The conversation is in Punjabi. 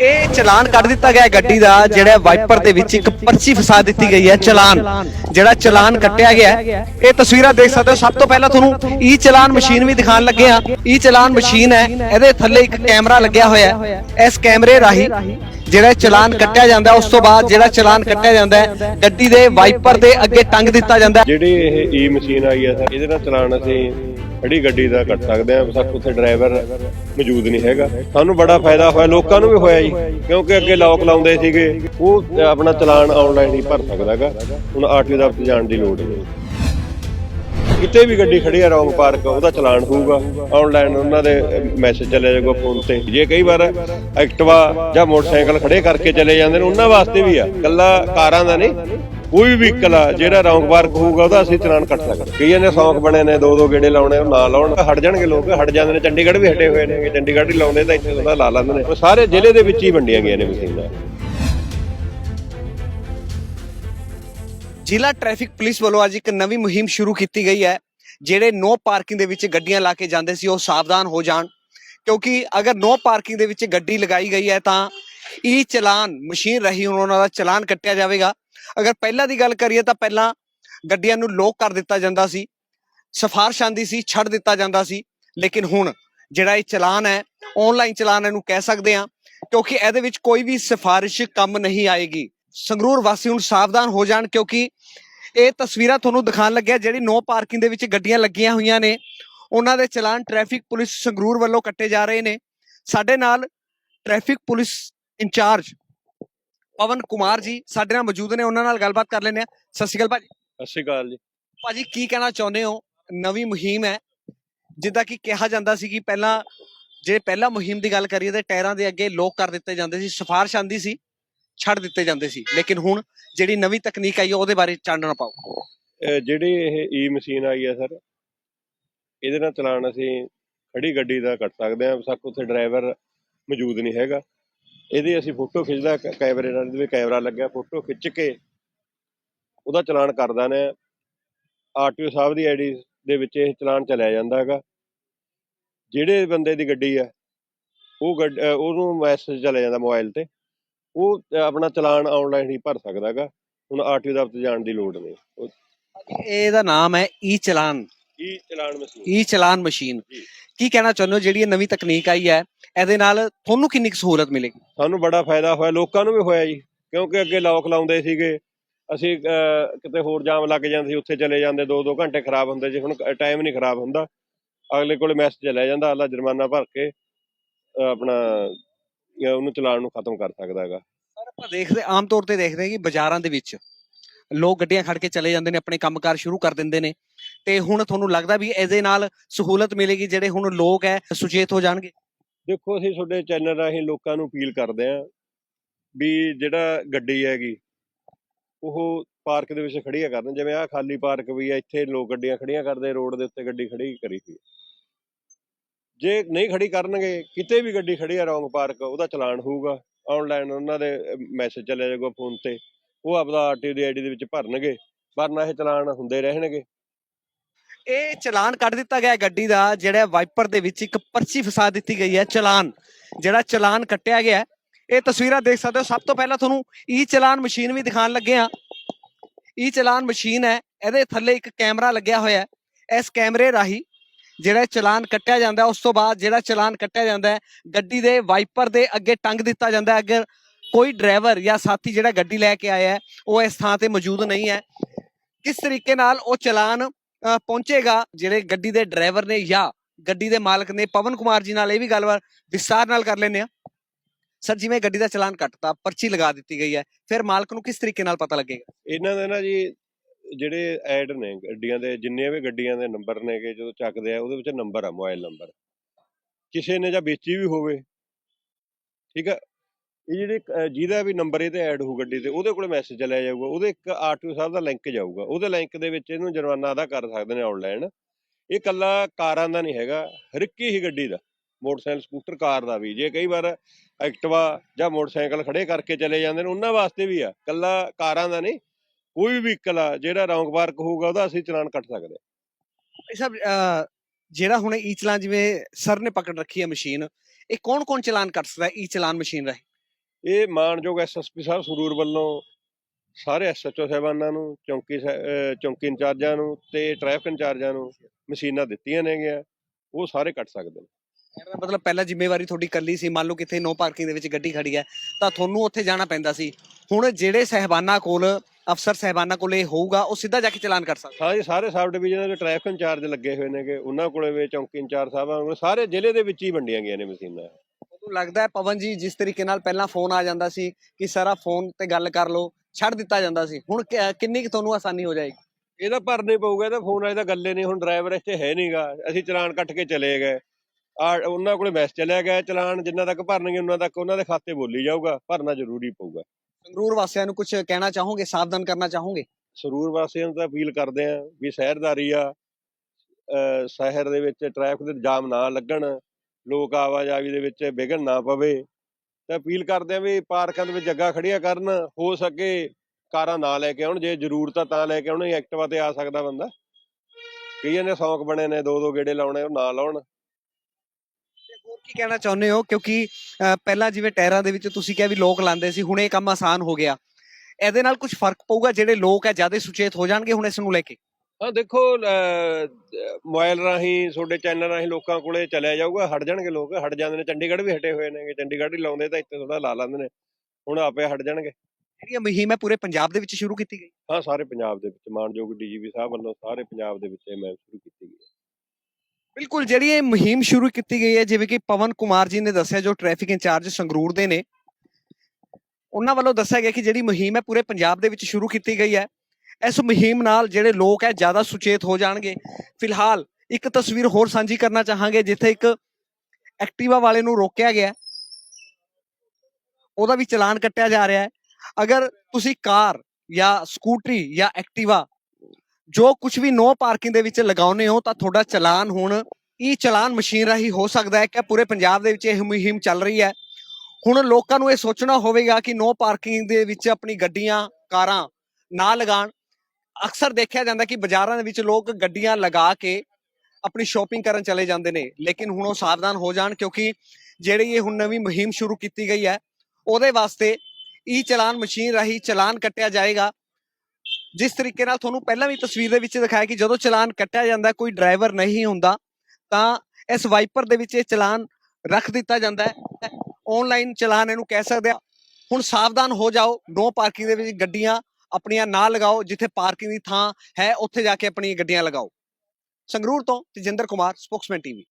ਇਹ ਚਲਾਨ ਕੱਢ ਦਿੱਤਾ ਗਿਆ ਗੱਡੀ ਦਾ, ਜਿਹੜਾ ਵਾਈਪਰ ਦੇ ਵਿੱਚ ਇੱਕ ਪਰਚੀ ਫਸਾ ਦਿੱਤੀ ਗਈ ਹੈ ਚਲਾਨ। ਜਿਹੜਾ ਚਲਾਨ ਕੱਟਿਆ ਗਿਆ ਇਹ ਤਸਵੀਰਾਂ ਦੇਖ ਸਕਦੇ ਹੋ। ਸਭ ਤੋਂ ਪਹਿਲਾਂ ਤੁਹਾਨੂੰ ਈ ਚਲਾਨ ਮਸ਼ੀਨ ਵੀ ਦਿਖਾਉਣ ਲੱਗੇ ਆ ਈ ਚਲਾਨ ਮਸ਼ੀਨ ਹੈ, ਇਹਦੇ ਥੱਲੇ ਇੱਕ ਕੈਮਰਾ ਲੱਗਿਆ ਹੋਇਆ ਹੈ। ਇਸ ਕੈਮਰੇ ਰਾਹੀਂ ਜਿਹੜਾ ਚਲਾਨ ਕੱਟਿਆ ਜਾਂਦਾ ਉਸ ਤੋਂ ਬਾਅਦ ਜਿਹੜਾ ਚਲਾਨ ਕੱਟਿਆ ਜਾਂਦਾ ਗੱਡੀ ਦੇ ਵਾਈਪਰ ਦੇ ਅੱਗੇ ਟੰਗ ਦਿੱਤਾ ਜਾਂਦਾ ਜਿਹੜੀ ਇਹ ਈ ਮਸ਼ੀਨ ਆਈ ਹੈ, ਇਹਦੇ ਨਾਲ ਚਲਾਨ ਅਸੀਂ ਖੜੀ ਗੱਡੀ ਦਾ ਕੱਟ ਸਕਦੇ ਹਾਂ ਸਭ ਉੱਥੇ ਡਰਾਈਵਰ ਮੌਜੂਦ ਨਹੀਂ ਹੈਗਾ। ਸਾਨੂੰ ਬੜਾ ਫਾਇਦਾ ਹੋਇਆ, ਲੋਕਾਂ ਨੂੰ ਵੀ ਹੋਇਆ ਜੀ, ਕਿਉਂਕਿ ਅੱਗੇ ਲੋਕ ਲਾਉਂਦੇ ਸੀਗੇ, ਉਹ ਆਪਣਾ ਚਲਾਨ ਆਨਲਾਈਨ ਹੀ ਭਰ ਸਕਦਾਗਾ ਹੁਣ ਆਰਟੀਓ ਦਫ਼ਤਰ ਜਾਣ ਦੀ ਲੋੜ ਨਹੀਂ। ਕਿਤੇ ਵੀ ਗੱਡੀ ਖੜੀ ਹੈ ਰੌਂਗ ਪਾਰਕ, ਉਹਦਾ ਚਲਾਨ ਹੋਊਗਾ ਆਨਲਾਈਨ ਉਹਨਾਂ ਦੇ ਮੈਸੇਜ ਚਲੇ ਜਾਊਗਾ ਫੋਨ ਤੇ। ਜੇ ਕਈ ਵਾਰ ਐਕਟਿਵਾ ਜਾਂ ਮੋਟਰਸਾਈਕਲ ਖੜੇ ਕਰਕੇ ਚਲੇ ਜਾਂਦੇ ਨੇ, ਉਹਨਾਂ ਵਾਸਤੇ ਵੀ ਆ ਕੱਲਾ ਕਾਰਾਂ ਦਾ ਨਹੀਂ ਕੋਈ ਵੀ ਵਹੀਕਲ ਜਿਹੜਾ ਰੌਂਗ ਪਾਰਕ ਉਹਦਾ ਅਸੀਂ ਚਲਾਨ ਕੱਟ ਸਕਦੇ ਕਈਆਂ ਨੇ ਸੌਂਕ ਬਣੇ ਨੇ ਦੋ ਦੋ ਗੇੜੇ ਲਾਉਣੇ, ਉਹ ਨਾ ਲਾਉਣ ਹਟ ਜਾਣਗੇ ਲੋਕ, ਹਟ ਜਾਂਦੇ ਨੇ। ਚੰਡੀਗੜ੍ਹ ਵੀ ਹਟੇ ਹੋਏ ਨੇ ਚੰਡੀਗੜ੍ਹ ਹੀ ਲਾਉਂਦੇ ਤਾਂ ਇੱਥੇ ਉਹਦਾ ਲਾ ਲੈਂਦੇ ਨੇ। ਸਾਰੇ ਜ਼ਿਲ੍ਹੇ ਦੇ ਵਿੱਚ ਹੀ ਵੰਡੀਆਂ ਗਈਆਂ ਨੇ ਮਸ਼ੀਨਾਂ। ਜ਼ਿਲ੍ਹਾ ਟ੍ਰੈਫਿਕ ਪੁਲਿਸ ਵੱਲੋਂ ਅੱਜ ਇੱਕ ਨਵੀਂ ਮੁਹਿੰਮ ਸ਼ੁਰੂ ਕੀਤੀ ਗਈ ਹੈ, ਜਿਹੜੇ ਨੋ ਪਾਰਕਿੰਗ ਦੇ ਵਿੱਚ ਗੱਡੀਆਂ ਲਾ ਕੇ ਜਾਂਦੇ ਸੀ, ਉਹ ਸਾਵਧਾਨ ਹੋ ਜਾਣ। ਕਿਉਂਕਿ ਅਗਰ ਨੋ ਪਾਰਕਿੰਗ ਦੇ ਵਿੱਚ ਗੱਡੀ ਲਗਾਈ ਗਈ ਹੈ, ਤਾਂ ਈ ਚਲਾਨ, ਮਸ਼ੀਨ ਰਹੀ ਉਹਨਾਂ ਦਾ, ਚਲਾਨ ਕੱਟਿਆ ਜਾਵੇਗਾ। ਅਗਰ ਪਹਿਲਾਂ ਦੀ ਗੱਲ ਕਰੀਏ ਤਾਂ ਪਹਿਲਾਂ ਗੱਡੀਆਂ ਨੂੰ ਲੋਕ ਕਰ ਦਿੱਤਾ ਜਾਂਦਾ ਸੀ, ਸਿਫਾਰਿਸ਼ ਆਂਦੀ ਸੀ, ਛੱਡ ਦਿੱਤਾ ਜਾਂਦਾ ਸੀ। ਲੇਕਿਨ ਹੁਣ ਜਿਹੜਾ ਇਹ ਚਲਾਨ ਹੈ ਆਨਲਾਈਨ ਚਲਾਨ ਇਹਨੂੰ ਕਹਿ ਸਕਦੇ ਹਾਂ, ਕਿਉਂਕਿ ਇਹਦੇ ਵਿੱਚ ਕੋਈ ਵੀ ਸਿਫਾਰਿਸ਼ ਕੰਮ ਨਹੀਂ ਆਏਗੀ। ਸੰਗਰੂਰ ਵਾਸੀ ਹੁਣ ਸਾਵਧਾਨ ਹੋ ਜਾਣ, ਕਿਉਂਕਿ ਇਹ ਤਸਵੀਰਾਂ ਤੁਹਾਨੂੰ ਦਿਖਾਉਣ ਲੱਗਿਆ, ਜਿਹੜੀ ਨੋ ਪਾਰਕਿੰਗ ਦੇ ਵਿੱਚ ਗੱਡੀਆਂ ਲੱਗੀਆਂ ਹੋਈਆਂ ਨੇ। ਉਹਨਾਂ ਦੇ ਚਲਾਨ ਟ੍ਰੈਫਿਕ ਪੁਲਿਸ ਸੰਗਰੂਰ ਵੱਲੋਂ ਕੱਟੇ ਜਾ ਰਹੇ ਨੇ। ਸਾਡੇ ਨਾਲ traffic police incharge Pawan Kumar ji ਸਾਡੇ ਨਾਲ ਮੌਜੂਦ ਨੇ ਉਹਨਾਂ ਨਾਲ ਗੱਲਬਾਤ ਕਰ ਲੈਂਦੇ ਆ ਸਤਿ ਸ਼੍ਰੀ ਅਕਾਲ ਭਾਜੀ। ਸਤਿ ਸ਼੍ਰੀ ਅਕਾਲ ਜੀ। ਭਾਜੀ ਕੀ ਕਹਿਣਾ ਚਾਹੁੰਦੇ ਹੋ? ਨਵੀਂ ਮੁਹਿੰਮ ਹੈ ਜਿੱਦਾਂ ਕਿ ਕਿਹਾ ਜਾਂਦਾ ਸੀ ਕਿ ਪਹਿਲਾਂ ਜੇ ਪਹਿਲਾਂ ਮੁਹਿੰਮ ਦੀ ਗੱਲ ਕਰੀਏ ਤਾਂ ਟਾਇਰਾਂ ਦੇ ਅੱਗੇ ਲੋਕ ਕਰ ਦਿੱਤੇ ਜਾਂਦੇ ਸੀ ਸਿਫਾਰਿਸ਼ ਆਂਦੀ ਸੀ ਛੱਡ ਦਿੱਤੇ ਜਾਂਦੇ ਸੀ। ਲੇਕਿਨ ਹੁਣ ਜਿਹੜੀ ਨਵੀਂ ਤਕਨੀਕ ਆਈ ਹੈ ਉਹਦੇ ਬਾਰੇ ਚਾਨਣਾ ਪਾਓ। ਜਿਹੜੀ ਇਹ ਈ ਮਸ਼ੀਨ ਆਈ ਹੈ ਸਰ ਇਹਦੇ ਨਾਲ ਚਲਾਨ ਅਸੀਂ ਖੜੀ ਗੱਡੀ ਦਾ ਕੱਟ ਸਕਦੇ ਹਾਂ। ਸਭ ਉੱਥੇ ਡਰਾਈਵਰ ਮੌਜੂਦ ਨਹੀਂ ਹੈਗਾ। ਇਹਦੀ ਅਸੀਂ ਫੋਟੋ ਖਿੱਚਦਾ ਕੈਮਰੇ ਨਾਲ ਇਹਦੇ ਵਿੱਚ ਕੈਮਰਾ ਲੱਗਿਆ ਫੋਟੋ ਖਿੱਚ ਕੇ ਉਹਦਾ ਚਲਾਨ ਕਰਦਾ ਨੇ। ਆਰਟੀਓ ਸਾਹਿਬ ਦੀ ਆਈਡੀ ਦੇ ਵਿੱਚ ਇਹ ਚਲਾਨ ਚਲਿਆ ਜਾਂਦਾ ਹੈਗਾ। ਜਿਹੜੇ ਬੰਦੇ ਦੀ ਗੱਡੀ ਆ, ਉਹ ਗੱਡ- ਅਹ ਉਹਨੂੰ ਮੈਸੇਜ ਚਲੇ ਜਾਂਦਾ ਮੋਬਾਈਲ ਤੇ। ਉਹ ਆਪਣਾ ਚਲਾਨ ਆਨਲਾਈਨ ਹੀ ਭਰ ਸਕਦਾ ਹੈਗਾ। ਹੁਣ ਆਰਟੀਓ ਦਫ਼ਤਰ ਜਾਣ ਦੀ ਲੋੜ ਨਹੀਂ। ਇਹਦਾ ਨਾਮ ਹੈ ਈ ਚਲਾਨ। ਈ ਚਲਾਨ ਮਸ਼ੀਨ? ਈ ਚਲਾਨ ਮਸ਼ੀਨ। ਕੀ ਕਹਿਣਾ ਚਾਹੁੰਦੇ ਹੋ? ਜਿਹੜੀ ਇਹ ਨਵੀਂ ਤਕਨੀਕ ਆਈ ਹੈ ਇਹਦੇ ਨਾਲ ਤੁਹਾਨੂੰ ਕਿੰਨੀ ਕੁ ਸਹੂਲਤ ਮਿਲੇਗੀ? ਸਾਨੂੰ ਬੜਾ ਫਾਇਦਾ ਹੋਇਆ ਲੋਕਾਂ ਨੂੰ ਵੀ ਹੋਇਆ ਜੀ। ਕਿਉਂਕਿ ਅੱਗੇ ਲੋਕ ਲਾਉਂਦੇ ਸੀਗੇ ਅਸੀਂ ਅਹ, ਕਿਤੇ ਹੋਰ ਜਾਮ ਲੱਗ ਜਾਂਦੇ ਸੀ ਉੱਥੇ ਚਲੇ ਜਾਂਦੇ 2-2 ਘੰਟੇ ਖਰਾਬ ਹੁੰਦੇ ਜੀ ਹੁਣ ਟਾਈਮ ਨਹੀਂ ਖਰਾਬ ਹੁੰਦਾ। ਅਗਲੇ ਕੋਲੇ ਮੈਸੇਜ ਚਲਿਆ ਜਾਂਦਾ ਅਗਲਾ ਜੁਰਮਾਨਾ ਭਰ ਕੇ ਅਹ, ਆਪਣਾ ਅਹ, ਉਹਨੂੰ ਚਲਾਨ ਨੂੰ ਖਤਮ ਕਰ ਸਕਦਾ ਹੈਗਾ। ਸਰ ਆਪਾਂ ਦੇਖਦੇ ਆਮ ਤੌਰ ਤੇ ਦੇਖਦੇ ਹਾਂ ਕਿ ਬਾਜ਼ਾਰਾਂ ਦੇ ਵਿੱਚ ਲੋਕ ਗੱਡੀਆਂ ਖੜ ਕੇ ਚਲੇ ਜਾਂਦੇ ਨੇ ਆਪਣੇ ਕੰਮਕਾਰ ਸ਼ੁਰੂ ਕਰ ਦਿੰਦੇ ਨੇ। ਤੇ ਹੁਣ ਤੁਹਾਨੂੰ ਲੱਗਦਾ ਵੀ ਇਹਦੇ ਨਾਲ ਸਹੂਲਤ ਮਿਲੇਗੀ ਜਿਹੜੇ ਹੁਣ ਲੋਕ ਹੈ ਸੁਚੇਤ ਹੋ ਜਾਣਗੇ? ਦੇਖੋ, ਅਸੀਂ ਤੁਹਾਡੇ ਚੈਨਲ ਰਾਹੀਂ ਲੋਕਾਂ ਨੂੰ ਅਪੀਲ ਕਰਦੇ ਆਂ ਵੀ ਜਿਹੜਾ ਗੱਡੀ ਹੈਗੀ, ਉਹ ਪਾਰਕ ਦੇ ਵਿੱਚ ਖੜੀਆਂ ਕਰਨ। ਜਿਵੇਂ ਆਹ ਖਾਲੀ ਪਾਰਕ ਵੀ ਹੈ ਇੱਥੇ ਲੋਕ ਗੱਡੀਆਂ ਖੜੀਆਂ ਕਰਦੇ, ਰੋਡ ਦੇ ਉੱਤੇ ਗੱਡੀ ਖੜੀ ਕਰੀ ਸੀ ਜੇ ਨਹੀਂ ਖੜੀ ਕਰਨਗੇ, ਕਿਤੇ ਵੀ ਗੱਡੀ ਖੜੀ ਆ ਰੌਂਗ ਪਾਰਕ, ਉਹਦਾ ਚਲਾਨ ਹੋਊਗਾ। ਆਨਲਾਈਨ ਉਹਨਾਂ ਦੇ ਮੈਸੇਜ ਚੱਲਿਆ ਜਾਊਗਾ ਫੋਨ ਤੇ। ਉਹ ਆਪਦਾ ਆਰਟੀਓ ਦੀ ਆਈਡੀ ਦੇ ਵਿੱਚ ਭਰਨਗੇ। ਵਰਨਾ ਇਹ ਚਲਾਨ ਹੁੰਦੇ ਰਹਿਣਗੇ। ਇਹ ਚਲਾਨ ਕੱਢ ਦਿੱਤਾ ਗਿਆ ਗੱਡੀ ਦਾ, ਜਿਹੜਾ ਵਾਈਪਰ ਦੇ ਵਿੱਚ ਇੱਕ ਪਰਚੀ ਫਸਾ ਦਿੱਤੀ ਗਈ ਹੈ, ਚਲਾਨ। ਜਿਹੜਾ ਚਲਾਨ ਕੱਟਿਆ ਗਿਆ ਇਹ ਤਸਵੀਰਾਂ ਦੇਖ ਸਕਦੇ ਹੋ। ਸਭ ਤੋਂ ਪਹਿਲਾਂ ਤੁਹਾਨੂੰ ਈ ਚਲਾਨ ਮਸ਼ੀਨ ਵੀ ਦਿਖਾਉਣ ਲੱਗੇ ਆ ਈ ਚਲਾਨ ਮਸ਼ੀਨ ਹੈ, ਇਹਦੇ ਥੱਲੇ ਇੱਕ ਕੈਮਰਾ ਲੱਗਿਆ ਹੋਇਆ ਹੈ। ਇਸ ਕੈਮਰੇ ਰਾਹੀਂ ਜਿਹੜਾ ਚਲਾਨ ਕੱਟਿਆ ਜਾਂਦਾ ਉਸ ਤੋਂ ਬਾਅਦ ਜਿਹੜਾ ਚਲਾਨ ਕੱਟਿਆ ਜਾਂਦਾ ਹੈ, ਗੱਡੀ ਦੇ ਵਾਈਪਰ ਦੇ ਅੱਗੇ ਟੰਗ ਦਿੱਤਾ ਜਾਂਦਾ ਹੈ। ਅਗਰ ਕੋਈ ਡਰਾਈਵਰ ਜਾਂ ਸਾਥੀ ਜਿਹੜਾ ਗੱਡੀ ਲੈ ਕੇ ਆਇਆ ਹੈ, ਉਹ ਇਸ ਥਾਂ ਤੇ ਮੌਜੂਦ ਨਹੀਂ ਹੈ। ਕਿਸ ਤਰੀਕੇ ਨਾਲ ਉਹ ਚਲਾਨ ਪਹੁੰਚੇਗਾ ਜਿਹੜੇ ਗੱਡੀ ਦੇ ਡਰਾਈਵਰ ਨੇ ਜਾਂ ਗੱਡੀ ਦੇ ਮਾਲਕ ਨੇ, ਪਵਨ ਕੁਮਾਰ ਜੀ ਨਾਲ ਇਹ ਵੀ ਗੱਲਬਾਤ ਵਿਸਤਾਰ ਨਾਲ ਕਰ ਲੈਂਦੇ ਆ ਸਰ, ਜਿਵੇਂ ਗੱਡੀ ਦਾ ਚਲਾਨ ਕੱਟਤਾ, ਪਰਚੀ ਲਗਾ ਦਿੱਤੀ ਗਈ ਹੈ, ਫਿਰ ਮਾਲਕ ਨੂੰ ਕਿਸ ਤਰੀਕੇ ਨਾਲ ਪਤਾ ਲੱਗੇਗਾ? ਇਹਨਾਂ ਦੇ ਨਾ ਜੀ, ਜਿਹੜੇ ਐਡ ਨੇ ਗੱਡੀਆਂ ਦੇ ਜਿੰਨੇ ਵੀ ਗੱਡੀਆਂ ਦੇ ਨੰਬਰ ਨੇਗੇ ਜਦੋਂ ਚੱਕਦੇ ਆ, ਉਹਦੇ ਵਿੱਚ ਨੰਬਰ ਆ, ਮੋਬਾਈਲ ਨੰਬਰ। ਕਿਸੇ ਨੇ ਜਾਂ ਵੇਚੀ ਵੀ ਹੋਵੇ, ਠੀਕ ਆ ਇਹ ਜਿਹੜੇ ਅਹ ਜਿਹਦਾ ਵੀ ਨੰਬਰ ਇਹਦੇ ਐਡ ਹੋਊ ਗੱਡੀ ਤੇ ਉਹਦੇ ਕੋਲੇ ਮੈਸੇਜ ਚਲਿਆ ਜਾਊਗਾ ਉਹਦੇ ਇੱਕ ਆਰਟੀਓ ਸਾਹਿਬ ਦਾ ਲਿੰਕ ਜਾਊਗਾ ਉਹਦੇ ਲਿੰਕ ਦੇ ਵਿੱਚ ਇਹਨੂੰ ਜੁਰਮਾਨਾ ਅਦਾ ਕਰ ਸਕਦੇ ਨੇ ਆਨਲਾਈਨ ਇਹ ਕੱਲਾ ਕਾਰਾਂ ਦਾ ਨਹੀਂ ਹੈਗਾ ਹਰ ਇੱਕ ਹੀ ਗੱਡੀ ਦਾ ਮੋਟਰਸਾਈਕਲ ਸਕੂਟਰ ਕਾਰ ਦਾ ਵੀ ਜੇ ਕਈ ਵਾਰ ਐਕਟਿਵਾ ਜਾਂ ਮੋਟਰਸਾਈਕਲ ਖੜੇ ਕਰਕੇ ਚਲੇ ਜਾਂਦੇ ਨੇ ਉਹਨਾਂ ਵਾਸਤੇ ਵੀ ਆ ਕੱਲਾ ਕਾਰਾਂ ਦਾ ਨਹੀਂ ਕੋਈ ਵੀ ਵਹੀਕਲ ਆ ਜਿਹੜਾ ਰੌਂਗ ਪਾਰਕ ਹੋਊਗਾ ਉਹਦਾ ਅਸੀਂ ਚਲਾਨ ਕੱਟ ਸਕਦੇ ਹਾਂ। ਭਾਈ ਸਾਹਿਬ ਅ, ਜਿਹੜਾ ਹੁਣ ਈ ਚਲਾਨ ਜਿਵੇਂ ਸਰ ਨੇ ਪਕੜ ਰੱਖੀ ਹੈ ਮਸ਼ੀਨ ਇਹ ਕੌਣ ਕੌਣ ਚਲਾਨ ਕੱਟ ਸਕਦਾ ਈ ਚਲਾਨ ਮਸ਼ੀਨ ਰਾਹੀਂ ਇਹ ਮਾਨਯੋਗ ਐਸਐਸਪੀ ਸਾਹਿਬ ਸਰੂਰ ਵੱਲੋਂ ਸਾਰੇ ਐਸਐਚਓ ਸਾਹਿਬਾਨਾਂ ਨੂੰ ਚੌਂਕੀ ਚੌਂਕੀ ਇੰਚਾਰਜਾਂ ਨੂੰ ਤੇ ਟ੍ਰੈਫਿਕ ਇੰਚਾਰਜਾਂ ਨੂੰ ਮਸ਼ੀਨਾਂ ਦਿੱਤੀਆਂ ਨੇਗੀਆਂ ਉਹ ਸਾਰੇ ਕੱਟ ਸਕਦੇ ਨੇ। ਕਹਿਣ ਦਾ ਮਤਲਬ ਪਹਿਲਾਂ ਜ਼ਿੰਮੇਵਾਰੀ ਤੁਹਾਡੀ ਕੱਲੀ ਸੀ ਮੰਨ ਲਓ ਕਿਤੇ ਨੋ ਪਾਰਕਿੰਗ ਦੇ ਵਿੱਚ ਗੱਡੀ ਖੜੀ ਹੈ ਤਾਂ ਤੁਹਾਨੂੰ ਉੱਥੇ ਜਾਣਾ ਪੈਂਦਾ ਸੀ। ਹੁਣ ਜਿਹੜੇ ਸਹਿਬਾਨਾਂ ਕੋਲ ਅਫਸਰ ਸਹਿਬਾਨਾਂ ਕੋਲ ਇਹ ਹੋਊਗਾ ਉਹ ਸਿੱਧਾ ਜਾ ਕੇ ਚਲਾਨ ਕਰ ਸਕਦੇ ਹਾਂ ਜੀ ਸਾਰੇ ਸਬ ਡਿਵੀਜ਼ਨਾਂ ਦੇ ਟ੍ਰੈਫਿਕ ਇੰਚਾਰਜ ਲੱਗੇ ਹੋਏ ਨੇਗੇ ਉਹਨਾਂ ਕੋਲੇ ਵੀ ਚੌਂਕੀ ਇੰਚਾਰਜ ਸਾਹਿਬਾਂ ਕੋਲ ਸਾਰੇ ਜ਼ਿਲ੍ਹੇ ਦੇ ਵਿੱਚ ਹੀ ਵੰਡੀਆਂ ਗਈਆਂ ਨੇ ਮਸ਼ੀਨਾਂ। ਲੱਗਦਾ ਹੈ ਪਵਨ ਜੀ ਜਿਸ ਤਰੀਕੇ ਨਾਲ ਪਹਿਲਾਂ ਫੋਨ ਆ ਜਾਂਦਾ ਸੀ ਕਿ ਸਾਰਾ ਫੋਨ ਤੇ ਗੱਲ ਕਰ ਲਓ ਛੱਡ ਦਿੱਤਾ ਜਾਂਦਾ ਸੀ। ਹੁਣ ਕਿ- ਕਿੰਨੀ ਕੁ ਤੁਹਾਨੂੰ ਆਸਾਨੀ ਹੋ ਜਾਏਗੀ? ਇਹਦਾ ਭਰਨੇ ਪਊਗਾ ਇਹਦਾ ਫੋਨ ਆਏ ਤਾਂ ਗੱਲੇ ਨਹੀਂ ਹੁਣ ਡਰਾਈਵਰ ਇੱਥੇ ਹੈ ਨਹੀਂਗਾ ਅਸੀਂ ਚਲਾਨ ਕੱਟ ਕੇ ਚਲੇ ਗਏ। ਆ ਉਹਨਾਂ ਕੋਲੇ ਮੈਸ ਚਲਿਆ ਗਿਆ ਚਲਾਨ ਜਿੰਨਾ ਤੱਕ ਭਰਨਗੇ ਉਹਨਾਂ ਤੱਕ ਉਹਨਾਂ ਦੇ ਖਾਤੇ ਬੋਲੀ ਜਾਊਗਾ ਭਰਨਾ ਜ਼ਰੂਰੀ ਪਊਗਾ। ਸੰਗਰੂਰ ਵਾਸੀਆਂ ਨੂੰ ਕੁਝ ਕਹਿਣਾ ਚਾਹੋਗੇ ਸਾਵਧਾਨ ਕਰਨਾ ਚਾਹੋਗੇ? ਸਰੂਰ ਵਾਸੀਆਂ ਨੂੰ ਤਾਂ ਅਪੀਲ ਕਰਦੇ ਆ ਵੀ ਸ਼ਹਿਰਦਾਰੀ ਆ ਅਹ ਸ਼ਹਿਰ ਦੇ ਵਿੱਚ ਟ੍ਰੈਫਿਕ ਦੇ ਜਾਮ ਨਾ ਲੱਗਣ। ਲੋਕ ਆਵਾਜਾਈ ਦੇ ਵਿੱਚ ਵਿਘਨ ਨਾ ਪਵੇ। ਤੇ ਅਪੀਲ ਕਰਦੇ ਆ ਵੀ ਪਾਰਕਾਂ ਦੇ ਵਿੱਚ ਜੱਗਾ ਖੜੀਆਂ ਕਰਨ, ਹੋ ਸਕੇ ਕਾਰਾਂ ਨਾ ਲੈ ਕੇ ਆਉਣ, ਜੇ ਜ਼ਰੂਰਤ ਆ ਤਾਂ ਲੈ ਕੇ ਆਉਣ ਐਕਟਿਵਾ ਤੇ ਆ ਸਕਦਾ ਬੰਦਾ। ਕਈਆਂ ਨੇ ਸ਼ੌਂਕ ਬਣੇ ਨੇ, ਦੋ ਦੋ ਗੇੜੇ ਲਾਉਣੇ, ਉਹ ਨਾ ਲਾਉਣ। ਹੋਰ ਕੀ ਕਹਿਣਾ ਚਾਹੁੰਦੇ ਹੋ? ਕਿਉਂਕਿ ਪਹਿਲਾਂ ਜਿਵੇਂ ਟਾਇਰਾਂ ਦੇ ਵਿੱਚ ਤੁਸੀਂ ਕਿਹਾ ਵੀ ਲੋਕ ਲਾਉਂਦੇ ਸੀ, ਹੁਣ ਇਹ ਕੰਮ ਆਸਾਨ ਹੋ ਗਿਆ। ਇਹਦੇ ਨਾਲ ਕੁਝ ਫ਼ਰਕ ਪਊਗਾ ਜਿਹੜੇ ਲੋਕ ਹੈ ਜ਼ਿਆਦਾ ਸੁਚੇਤ ਹੋ ਜਾਣਗੇ ਹੁਣ ਇਸ ਨੂੰ ਲੈ ਕੇ? ਹਾਂ ਦੇਖੋ ਮੋਬਾਈਲ ਰਾਹੀਂ ਤੁਹਾਡੇ ਚੈਨਲ ਰਾਹੀਂ ਲੋਕਾਂ ਕੋਲੇ ਚਲਿਆ ਜਾਊਗਾ ਹਟ ਜਾਣਗੇ ਲੋਕ ਹਟ ਜਾਂਦੇ ਨੇ। ਚੰਡੀਗੜ੍ਹ ਵੀ ਹਟੇ ਹੋਏ ਨੇ ਚੰਡੀਗੜ੍ਹ ਹੀ ਲਾਉਂਦੇ ਤਾਂ ਇੱਥੇ ਥੋੜਾ ਲਾ ਲੈਂਦੇ ਨੇ। ਹੁਣ ਆਪੇ ਹਟ ਜਾਣਗੇ। ਜਿਹੜੀ ਇਹ ਮੁਹਿੰਮ ਹੈ ਪੂਰੇ ਪੰਜਾਬ ਦੇ ਵਿੱਚ ਸ਼ੁਰੂ ਕੀਤੀ ਗਈ। ਹਾਂ ਸਾਰੇ ਪੰਜਾਬ ਦੇ ਵਿੱਚ ਮਾਨਯੋਗ ਡੀਜੀਪੀ ਸਾਹਿਬ ਵੱਲੋਂ ਸਾਰੇ ਪੰਜਾਬ ਦੇ ਵਿੱਚ ਇਹ ਮੁਹਿੰਮ ਸ਼ੁਰੂ ਕੀਤੀ ਗਈ ਹੈ। ਬਿਲਕੁਲ ਜਿਹੜੀ ਇਹ ਮੁਹਿੰਮ ਸ਼ੁਰੂ ਕੀਤੀ ਗਈ ਹੈ ਜਿਵੇਂ ਕਿ ਪਵਨ ਕੁਮਾਰ ਜੀ ਨੇ ਦੱਸਿਆ ਜੋ ਟ੍ਰੈਫਿਕ ਇੰਚਾਰਜ ਸੰਗਰੂਰ ਦੇ ਨੇ ਉਹਨਾਂ ਵੱਲੋਂ ਦੱਸਿਆ ਗਿਆ ਕਿ ਜਿਹੜੀ ਮੁਹਿੰਮ ਹੈ ਪੂਰੇ ਪੰਜਾਬ ਦੇ ਵਿੱਚ ਸ਼ੁਰੂ ਕੀਤੀ ਗਈ ਹੈ। ਇਸ ਮੁਹਿੰਮ ਨਾਲ ਜਿਹੜੇ ਲੋਕ ਹੈ ਜ਼ਿਆਦਾ ਸੁਚੇਤ ਹੋ ਜਾਣਗੇ। ਫਿਲਹਾਲ ਇੱਕ ਤਸਵੀਰ ਹੋਰ ਸਾਂਝੀ ਕਰਨਾ ਚਾਹਾਂਗੇ, ਜਿੱਥੇ ਇੱਕ ਐਕਟਿਵਾ ਵਾਲੇ ਨੂੰ ਰੋਕਿਆ ਗਿਆ। ਉਹਦਾ ਵੀ ਚਲਾਨ ਕੱਟਿਆ ਜਾ ਰਿਹਾ ਹੈ। ਅਗਰ ਤੁਸੀਂ ਕਾਰ ਜਾਂ ਸਕੂਟਰੀ ਜਾਂ ਐਕਟਿਵਾ ਜੋ ਕੁਝ ਵੀ ਨੋ ਪਾਰਕਿੰਗ ਦੇ ਵਿੱਚ ਲਗਾਉਨੇ ਹੋ, ਤਾਂ ਤੁਹਾਡਾ ਚਲਾਨ ਹੁਣ ਇਹ ਚਲਾਨ ਮਸ਼ੀਨ ਰਾਹੀਂ ਹੋ ਸਕਦਾ ਹੈ ਕਿ ਪੂਰੇ ਪੰਜਾਬ ਦੇ ਵਿੱਚ ਇਹ ਮੁਹਿੰਮ ਚੱਲ ਰਹੀ ਹੈ। ਹੁਣ ਲੋਕਾਂ ਨੂੰ ਇਹ ਸੋਚਣਾ ਹੋਵੇਗਾ ਕਿ ਨੋ ਪਾਰਕਿੰਗ ਦੇ ਵਿੱਚ ਆਪਣੀ ਗੱਡੀਆਂ, ਕਾਰਾਂ ਨਾ ਲਗਾਣ ਅਕਸਰ ਦੇਖਿਆ ਜਾਂਦਾ ਕਿ ਬਾਜ਼ਾਰਾਂ ਦੇ ਵਿੱਚ ਲੋਕ ਗੱਡੀਆਂ ਲਗਾ ਕੇ ਆਪਣੀ ਸ਼ਾਪਿੰਗ ਕਰਨ ਚਲੇ ਜਾਂਦੇ ਨੇ, ਲੇਕਿਨ ਹੁਣ ਉਹ ਸਾਵਧਾਨ ਹੋ ਜਾਣ ਕਿਉਂਕਿ ਜਿਹੜੀ ਇਹ ਹੁਣ ਨਵੀਂ ਮੁਹਿੰਮ ਸ਼ੁਰੂ ਕੀਤੀ ਗਈ ਹੈ, ਉਹਦੇ ਵਾਸਤੇ ਈ ਚਲਾਨ ਮਸ਼ੀਨ ਰਾਹੀਂ ਚਲਾਨ ਕੱਟਿਆ ਜਾਏਗਾ। ਜਿਸ ਤਰੀਕੇ ਨਾਲ ਤੁਹਾਨੂੰ ਪਹਿਲਾਂ ਵੀ ਤਸਵੀਰ ਦੇ ਵਿੱਚ ਦਿਖਾਇਆ ਕਿ ਜਦੋਂ ਚਲਾਨ ਕੱਟਿਆ ਜਾਂਦਾ, ਕੋਈ ਡਰਾਈਵਰ ਨਹੀਂ ਹੁੰਦਾ, ਤਾਂ ਇਸ ਵਾਈਪਰ ਦੇ ਵਿੱਚ ਇਹ ਚਲਾਨ ਰੱਖ ਦਿੱਤਾ ਜਾਂਦਾ ਹੈ। ਆਨਲਾਈਨ ਚਲਾਨ ਇਹਨੂੰ ਕਹਿ ਸਕਦੇ ਆ ਹੁਣ ਸਾਵਧਾਨ ਹੋ ਜਾਓ ਨੋ ਪਾਰਕਿੰਗ ਦੇ ਵਿੱਚ ਗੱਡੀਆਂ ਆਪਣੀਆਂ ਨਾ ਲਗਾਓ ਜਿੱਥੇ ਪਾਰਕਿੰਗ ਦੀ ਥਾਂ ਹੈ, ਉੱਥੇ ਜਾ ਕੇ ਆਪਣੀਆਂ ਗੱਡੀਆਂ ਲਗਾਓ। ਸੰਗਰੂਰ ਤੋਂ ਤੇਜਿੰਦਰ ਕੁਮਾਰ, ਸਪੋਕਸਮੈਨ ਟੀਵੀ।